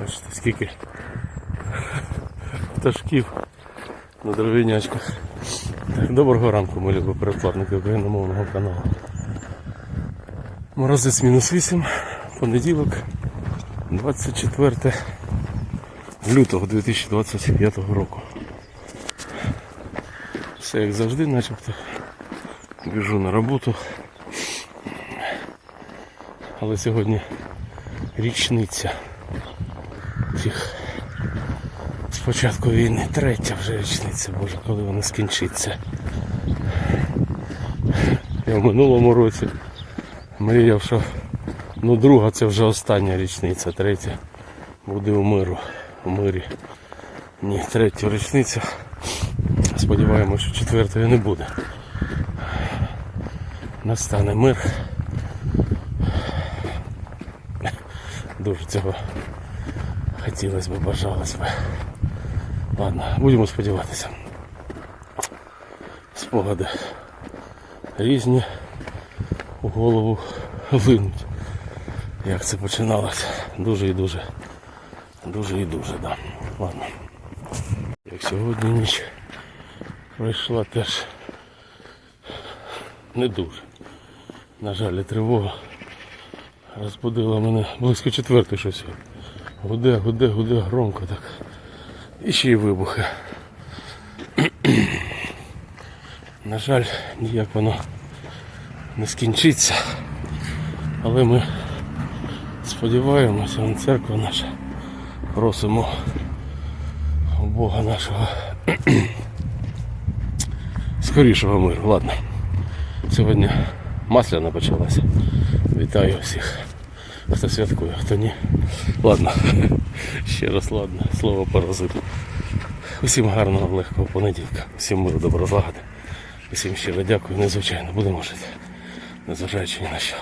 Бачите, скільки пташків на дровінячках. Доброго ранку, мої любі передплатники україномовного каналу. Морозець мінус 8, понеділок, 24 лютого 2025 року. Все як завжди, начебто. Біжу на роботу. Але сьогодні річниця цих з початку війни. Третя вже річниця, боже, коли вона скінчиться. Я в минулому році мріяв, що ну друга це вже остання річниця, третя буде у миру, у мирі. Ні, третя річниця. Сподіваємося, що четвертої не буде. Настане мир. Дуже цього хотілося б, бажалось би. Ладно, будемо сподіватися. Спогади різні у голову линуть. Як це починалося. Дуже і дуже. Дуже і дуже, да. Ладно. Як сьогодні ніч пройшла теж не дуже. На жаль, тривога розбудила мене близько четвертої щось. Гуде, гуде, гуде, громко так. І ще й вибухи. На жаль, ніяк воно не скінчиться. Але ми сподіваємося, вон церква наша. Просимо Бога нашого скорішого миру. Ладно. Сьогодні масляна почалася. Вітаю всіх. Хто святкує, хто ні. Ладно. Ще раз ладно. Слово паразит. Усім гарного, легкого понеділка. Усім миру, добро. Усім щиро дякую, незвичайно будемо жити. Незважаючи ні на що.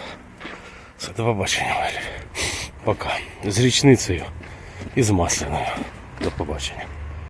Все, до побачення, Валерій. Пока. З річницею і з масляною. До побачення.